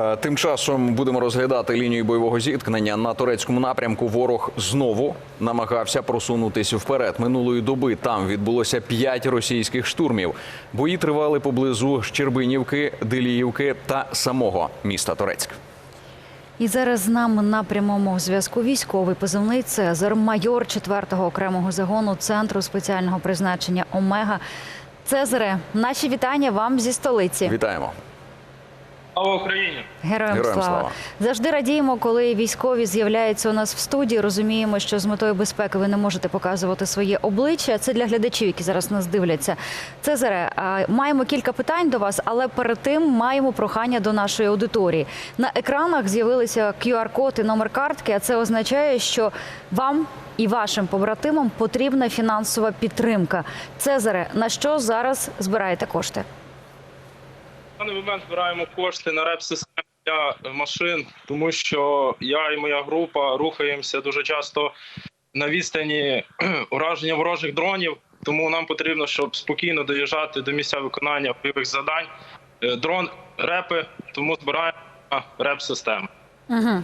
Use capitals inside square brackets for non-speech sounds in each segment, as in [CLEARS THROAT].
Е, Тим часом будемо розглядати лінію бойового зіткнення на турецькому напрямку. Ворог знову намагався просунутися вперед. Минулої доби там відбулося п'ять російських штурмів. Бої тривали поблизу Щербинівки, Деліївки та самого міста Торецьк. І зараз з нами на прямому зв'язку військовий позивний Цезар, майор 4-го окремого загону центру спеціального призначення Омега. Цезаре, наші вітання вам зі столиці. Вітаємо. Слава Україні! Героям, Героям слава. слава. Завжди радіємо, коли військові з'являються у нас в студії. Розуміємо, що з метою безпеки ви не можете показувати своє обличчя. Це для глядачів, які зараз нас дивляться. Цезаре, маємо кілька питань до вас, але перед тим маємо прохання до нашої аудиторії. На екранах з'явилися QR-код і номер картки, а це означає, що вам. І вашим побратимам потрібна фінансова підтримка. Цезаре, на що зараз збираєте кошти? Даний момент збираємо кошти на реп-систему для машин, тому що я і моя група рухаємося дуже часто на відстані [CLEARS THROAT] ураження ворожих дронів. Тому нам потрібно, щоб спокійно доїжджати до місця виконання бойових завдань. Е, Дрон репи, тому збираємо реп-систему. Е,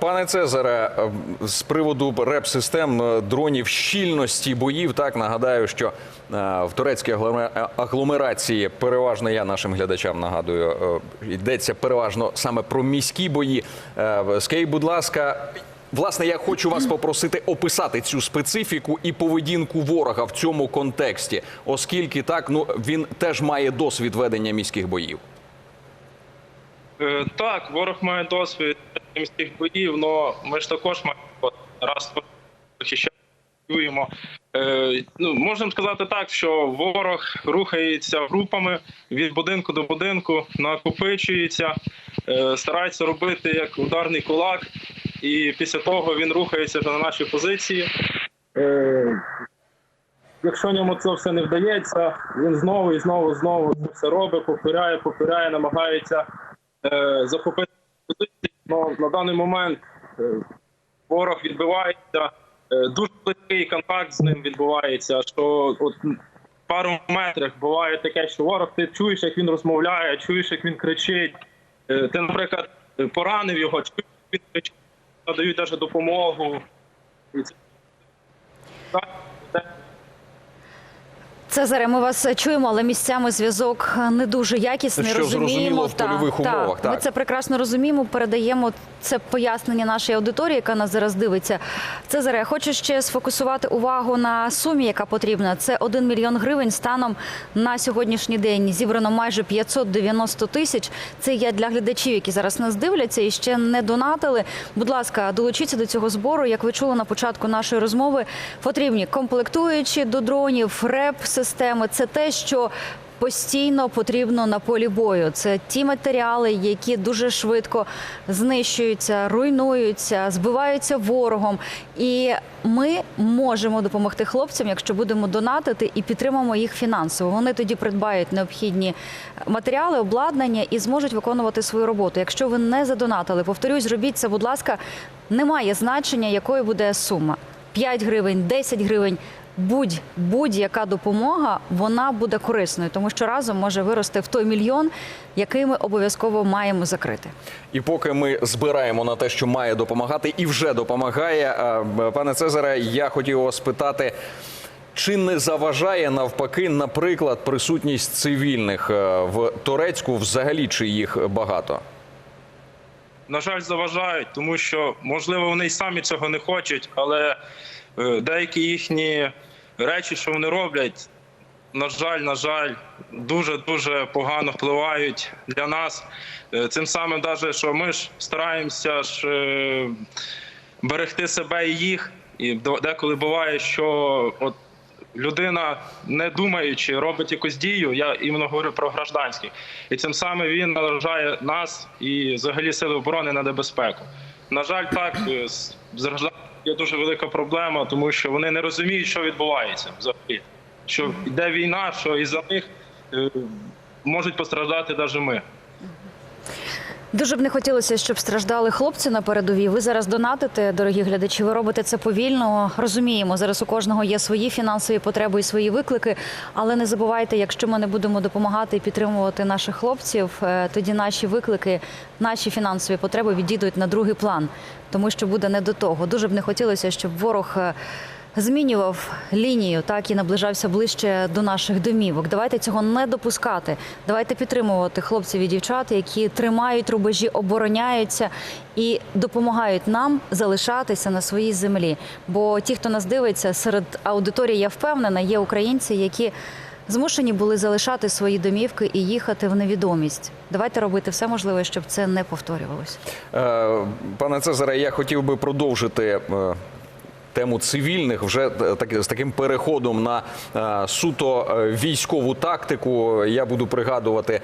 Пане Цезаре, е, з приводу реп-систем е, дронів щільності боїв, так нагадаю, що е, в турецькій е, агломерації переважно я нашим глядачам нагадую, е, йдеться переважно саме про міські бої. Е, Скажіть, будь ласка. Власне, я хочу вас попросити описати цю специфіку і поведінку ворога в цьому контексті, оскільки так ну він теж має досвід ведення міських боїв. Е, Так, ворог має досвід міських боїв, але ми ж також маємо раз захищаємо. Е, ну, можемо сказати так, що ворог рухається групами від будинку до будинку, накопичується, е, старається робити як ударний кулак, і після того він рухається вже на наші позиції. Е, Якщо йому це все не вдається, він знову і знову знову це все робить, повторяє, повторяє, намагається захопити Но на даний момент е, ворог відбивається. Е, дуже близький контакт з ним відбувається. Що от пару метрах буває таке, що ворог ти чуєш, як він розмовляє, чуєш, як він кричить. Е, ти, наприклад, поранив його, чуєш, як він кричить, надають навіть допомогу. Цезаре, ми вас чуємо, але місцями зв'язок не дуже якісний. Що розуміємо зрозуміло в польових та. умовах, Ми це прекрасно розуміємо. Передаємо це пояснення нашій аудиторії, яка нас зараз дивиться. Цезаре, я хочу ще сфокусувати увагу на сумі, яка потрібна. Це 1 мільйон гривень станом на сьогоднішній день. Зібрано майже 590 тисяч. Це я для глядачів, які зараз нас дивляться і ще не донатили. Будь ласка, долучіться до цього збору. Як ви чули на початку нашої розмови, потрібні комплектуючі до дронів, реп-системи. Це те, що Постійно потрібно на полі бою. Це ті матеріали, які дуже швидко знищуються, руйнуються, збиваються ворогом. І ми можемо допомогти хлопцям, якщо будемо донатити і підтримаємо їх фінансово. Вони тоді придбають необхідні матеріали, обладнання і зможуть виконувати свою роботу. Якщо ви не задонатили, повторюсь, зробіть це, будь ласка, немає значення, якою буде сума. 5 гривень, 10 гривень. Будь будь-яка допомога вона буде корисною, тому що разом може вирости в той мільйон, який ми обов'язково маємо закрити. І поки ми збираємо на те, що має допомагати, і вже допомагає, е, пане Цезаре, я хотів вас спитати. Чи не заважає навпаки, наприклад, присутність цивільних е, в Турецьку взагалі чи їх багато? на жаль, заважають, тому що можливо вони й самі цього не хочуть, але е, деякі їхні речі, що вони роблять, на жаль, на жаль, дуже дуже погано впливають для нас. Е, Цим самим, навіть що ми ж стараємося ж е, берегти себе і їх. І деколи буває, що от людина, не думаючи, робить якусь дію. Я іменно говорю про гражданських, і цим самим він наражає нас і взагалі сили оборони на небезпеку. На жаль, так е, з гражданськими є дуже велика проблема, тому що вони не розуміють, що відбувається взагалі. Що йде війна, що і за них е, можуть постраждати навіть ми. Дуже б не хотілося, щоб страждали хлопці на передовій. Ви зараз донатите, дорогі глядачі. Ви робите це повільно. Розуміємо, зараз у кожного є свої фінансові потреби і свої виклики. Але не забувайте, якщо ми не будемо допомагати і підтримувати наших хлопців, е, тоді наші виклики, наші фінансові потреби відійдуть на другий план, тому що буде не до того. Дуже б не хотілося, щоб ворог. Е, Змінював лінію, так і наближався ближче до наших домівок. Давайте цього не допускати. Давайте підтримувати хлопців і дівчат, які тримають рубежі, обороняються і допомагають нам залишатися на своїй землі. Бо ті, хто нас дивиться серед аудиторії, я впевнена, є українці, які змушені були залишати свої домівки і їхати в невідомість. Давайте робити все можливе, щоб це не повторювалося. Е, Пане Цезаре, я хотів би продовжити. Тему цивільних вже е, так, з таким переходом на е, суто е, військову тактику. Я буду пригадувати,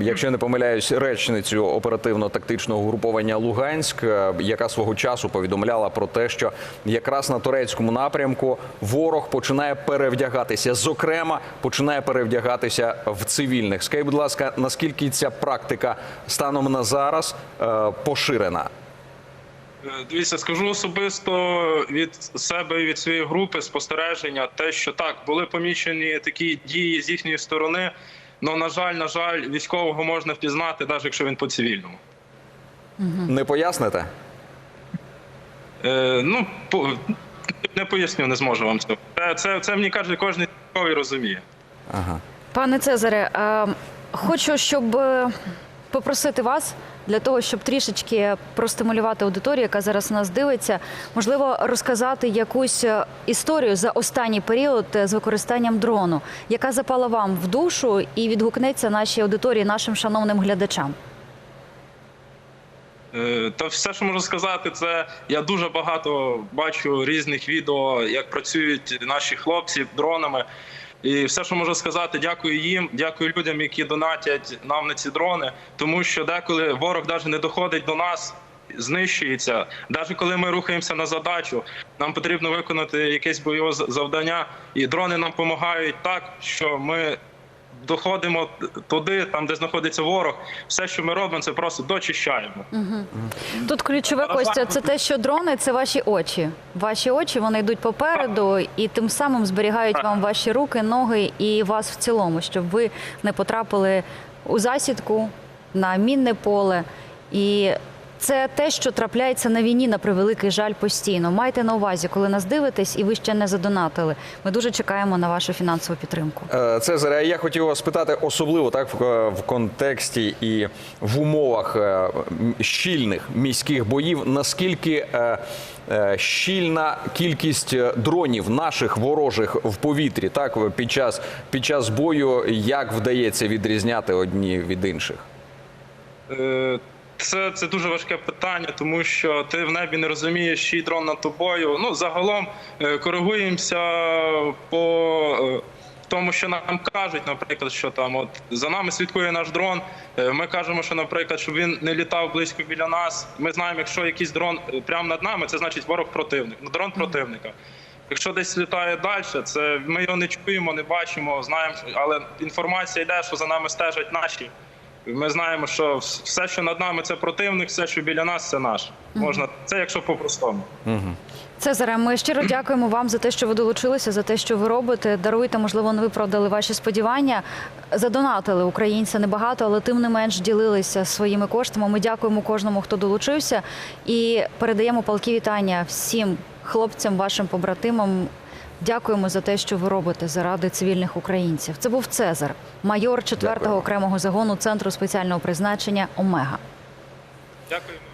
якщо я не помиляюсь, речницю оперативно-тактичного угруповання Луганськ, яка свого часу повідомляла про те, що якраз на турецькому напрямку ворог починає перевдягатися. Зокрема, починає перевдягатися в цивільних. Скажіть, будь ласка, наскільки ця практика станом на зараз поширена? Е, Дивіться, скажу особисто від себе і від своєї групи спостереження, те, що так були помічені такі дії з їхньої сторони. але, на жаль, на жаль, військового можна впізнати, навіть якщо він по цивільному. Не поясните? Е, ну по, не поясню, не зможу вам цього. Це, це, це мені каже, кожен військовий розуміє. Ага. Пане Цезаре, е, хочу, щоб попросити вас для того, щоб трішечки простимулювати аудиторію, яка зараз нас дивиться, можливо, розказати якусь е, історію за останній період е, з використанням дрону, яка запала вам в душу і відгукнеться нашій аудиторії, нашим шановним глядачам. Е, Та все, що можу сказати, це я дуже багато бачу різних відео, як працюють наші хлопці дронами. І все, що можу сказати, дякую їм, дякую людям, які донатять нам на ці дрони, тому що деколи ворог навіть не доходить до нас. Знищується, навіть коли ми рухаємося на задачу, нам потрібно виконати якесь бойове завдання, і дрони нам допомагають так, що ми доходимо туди, там де знаходиться ворог. Все, що ми робимо, це просто дочищаємо. Тут ключове Костя, це те, що дрони це ваші очі. Ваші очі вони йдуть попереду і тим самим зберігають вам ваші руки, ноги і вас в цілому, щоб ви не потрапили у засідку на мінне поле. І це те, що трапляється на війні на превеликий жаль постійно. Майте на увазі, коли нас дивитесь, і ви ще не задонатили. Ми дуже чекаємо на вашу фінансову підтримку. Е, Цезаре, я хотів вас спитати особливо так в, е, контексті і в умовах е, щільних міських боїв. Наскільки щільна кількість дронів наших ворожих в повітрі, так під час під час бою, як вдається відрізняти одні від інших? Це, це дуже важке питання, тому що ти в небі не розумієш, чий дрон над тобою. Ну, загалом е, коригуємося по е, тому, що нам кажуть, наприклад, що там от за нами слідкує наш дрон. Е, Ми кажемо, що, наприклад, щоб він не літав близько біля нас. Ми знаємо, якщо якийсь дрон прямо над нами, це значить ворог противник, ну дрон противника. Якщо десь літає далі, це ми його не чуємо, не бачимо, знаємо, але інформація йде, що за нами стежать наші. Ми знаємо, що все, що над нами, це противник, все, що біля нас, це наш. Можна це, якщо по-простому. Цезаре, ми щиро дякуємо вам за те, що ви долучилися, за те, що ви робите. Даруйте, можливо, не виправдали ваші сподівання. Задонатили українці небагато, але тим не менш ділилися своїми коштами. Ми дякуємо кожному, хто долучився, і передаємо палки вітання всім хлопцям, вашим побратимам. Дякуємо за те, що ви робите заради цивільних українців. Це був Цезар, майор 4-го Дякуємо. окремого загону центру спеціального призначення Омега. Дякуємо.